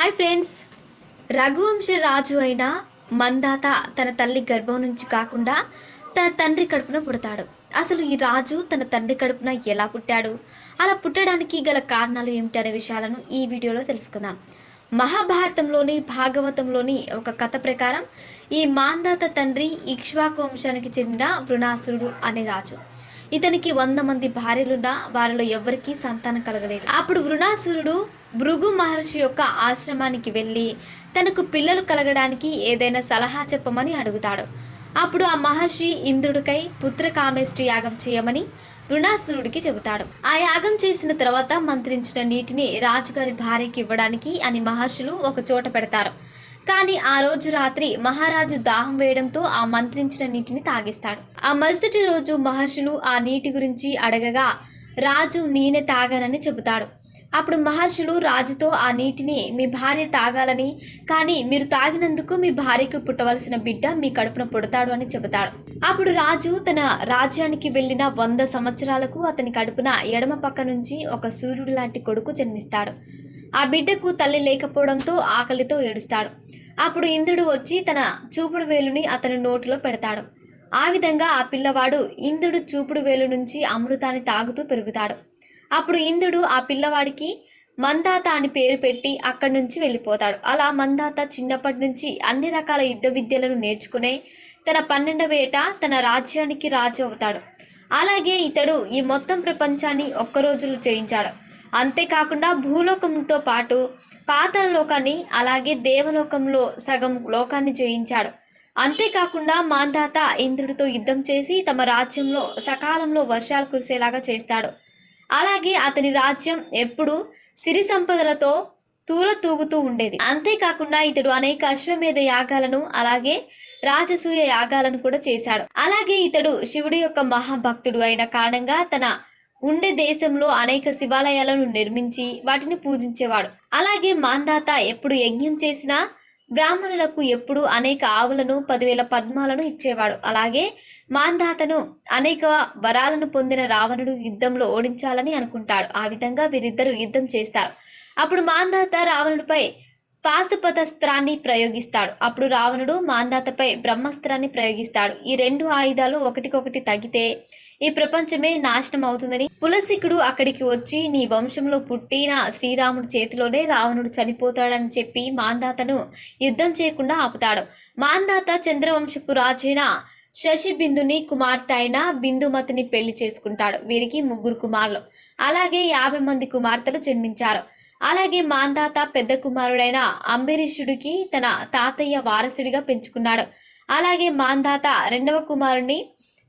Hi friends. Raghuvamsha రాజు అయిన మందాత తన తల్లి గర్భం నుంచి కాకుండా తన తండ్రి కడుపున పుడతాడు. అసలు ఈ రాజు తన తండ్రి కడుపున ఎలా పుట్టాడు? అలా పుట్టడానికి గల కారణాలు ఏమిటి అనే విషయాలను ఈ వీడియోలో తెలుసుకుందాం. మహాభారతంలోని భాగవతంలోని ఒక కథ ప్రకారం ఈ మాందాత తండ్రి ఇక్ష్వాకు వంశానికి చెందిన వృణాసురుడు అనే రాజు. ఇతనికి వంద మంది భార్యలున్నా వారిలో ఎవరికీ సంతానం కలగలేదు. అప్పుడు వృణాసురుడు భృగు మహర్షి యొక్క ఆశ్రమానికి వెళ్ళి తనకు పిల్లలు కలగడానికి ఏదైనా సలహా చెప్పమని అడుగుతాడు. అప్పుడు ఆ మహర్షి ఇంద్రుడికై పుత్రకామేష్టి యాగం చేయమని రుణాసురుడికి చెబుతాడు. ఆ యాగం చేసిన తర్వాత మంత్రించిన నీటిని రాజుగారి భార్యకి ఇవ్వడానికి అని మహర్షులు ఒక చోట పెడతారు. కానీ ఆ రోజు రాత్రి మహారాజు దాహం వేయడంతో ఆ మంత్రించిన నీటిని తాగిస్తాడు. ఆ మరుసటి రోజు మహర్షులు ఆ నీటి గురించి అడగగా రాజు నేనే తాగానని చెబుతాడు. అప్పుడు మహర్షులు రాజుతో ఆ నీటిని మీ భార్య తాగాలని కానీ మీరు తాగినందుకు మీ భార్యకు పుట్టవలసిన బిడ్డ మీ కడుపున పుడతాడు అని చెబుతాడు. అప్పుడు రాజు తన రాజ్యానికి వెళ్ళిన వంద సంవత్సరాలకు అతని కడుపున ఎడమ పక్క నుంచి ఒక సూర్యుడు లాంటి కొడుకు జన్మిస్తాడు. ఆ బిడ్డకు తల్లి లేకపోవడంతో ఆకలితో ఏడుస్తాడు. అప్పుడు ఇంద్రుడు వచ్చి తన చూపుడు వేలుని అతని నోటిలో పెడతాడు. ఆ విధంగా ఆ పిల్లవాడు ఇంద్రుడు చూపుడు వేలు నుంచి అమృతాన్ని తాగుతూ పెరుగుతాడు. అప్పుడు ఇంద్రుడు ఆ పిల్లవాడికి మందాత అని పేరు పెట్టి అక్కడి నుంచి వెళ్ళిపోతాడు. అలా మందాత చిన్నప్పటి నుంచి అన్ని రకాల యుద్ధ విద్యలను నేర్చుకునే తన పన్నెండవ ఏట తన రాజ్యానికి రాజు అవుతాడు. అలాగే ఇతడు ఈ మొత్తం ప్రపంచాన్ని ఒక్క చేయించాడు అంతేకాకుండా భూలోకంతో పాటు పాతల లోకాన్ని అలాగే దేవలోకంలో సగం లోకాన్ని జయించాడు. అంతేకాకుండా మాందాత ఇంద్రుడితో యుద్ధం చేసి తమ రాజ్యంలో సకాలంలో వర్షాలు కురిసేలాగా చేస్తాడు. అలాగే అతని రాజ్యం ఎప్పుడు సిరి సంపదలతో తూల తూగుతూ ఉండేది. అంతేకాకుండా ఇతడు అనేక అశ్వమేధ యాగాలను అలాగే రాజసూయ యాగాలను కూడా చేశాడు. అలాగే ఇతడు శివుడి యొక్క మహాభక్తుడు అయిన కారణంగా తన ఉండే దేశంలో అనేక శివాలయాలను నిర్మించి వాటిని పూజించేవాడు. అలాగే మాందాత ఎప్పుడు యజ్ఞం చేసినా బ్రాహ్మణులకు ఎప్పుడూ అనేక ఆవులను పదివేల పద్మాలను ఇచ్చేవాడు. అలాగే మాంధాతను అనేక వరాలను పొందిన రావణుడు యుద్ధంలో ఓడించాలని అనుకుంటాడు. ఆ విధంగా వీరిద్దరూ యుద్ధం చేస్తారు. అప్పుడు మాంధాత రావణుడిపై పాశుపతస్త్రాన్ని ప్రయోగిస్తాడు. అప్పుడు రావణుడు మాంధాతపై బ్రహ్మాస్త్రాన్ని ప్రయోగిస్తాడు. ఈ రెండు ఆయుధాలు ఒకటికొకటి తగితే ఈ ప్రపంచమే నాశనం అవుతుందని పులసికుడు అక్కడికి వచ్చి నీ వంశంలో పుట్టిన శ్రీరాముడి చేతిలోనే రావణుడు చనిపోతాడని చెప్పి మాందాతను యుద్ధం చేయకుండా ఆపుతాడు. మాందాత చంద్రవంశపు రాజైన శశి బిందుని కుమార్తె అయిన బిందుమతిని పెళ్ళి చేసుకుంటాడు. వీరికి ముగ్గురు కుమారులు. అలాగే యాభై మంది కుమార్తెలు జన్మించారు. అలాగే మాందాత పెద్ద కుమారుడైన అంబరీషుడికి తన తాతయ్య వారసుడిగా పెంచుకున్నాడు. అలాగే మాందాత రెండవ కుమారుని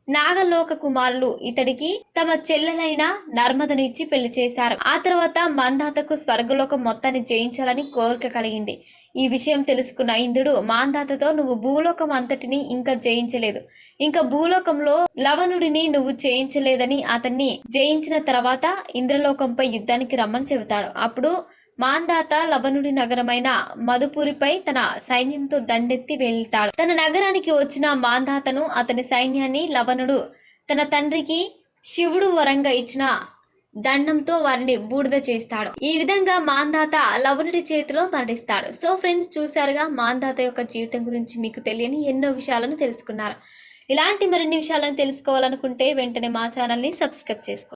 నాగలోక కుమారులు ఇతడికి తమ చెల్లెలైన నర్మదను ఇచ్చి పెళ్ళి చేశారు. ఆ తర్వాత మందాతకు స్వర్గలోకం మొత్తాన్ని జయించాలని కోరిక కలిగింది. ఈ విషయం తెలుసుకున్న ఇంద్రుడు మాందాతతో నువ్వు భూలోకం అంతటిని ఇంకా జయించలేదు. ఇంకా భూలోకంలో లవణుడిని నువ్వు జయించలేదని అతన్ని జయించిన తర్వాత ఇంద్రలోకంపై యుద్ధానికి రమ్మని చెబుతాడు. అప్పుడు మాందాత లవణుడి నగరమైన మధుపురిపై తన సైన్యంతో దండెత్తి వెళ్తాడు. తన నగరానికి వచ్చిన మాందాతను అతని సైన్యాన్ని లవణుడు తన తండ్రికి శివుడు వరంగా ఇచ్చిన దండంతో వారిని బూడిద చేస్తాడు. ఈ విధంగా మాందాత లవణుడి చేతిలో మరణిస్తాడు. సో ఫ్రెండ్స్ చూసారుగా మాందాత యొక్క జీవితం గురించి మీకు తెలియని ఎన్నో విషయాలను తెలుసుకున్నారు. ఇలాంటి మరిన్ని విషయాలను తెలుసుకోవాలనుకుంటే వెంటనే మా ఛానల్ని సబ్స్క్రైబ్ చేసుకోండి.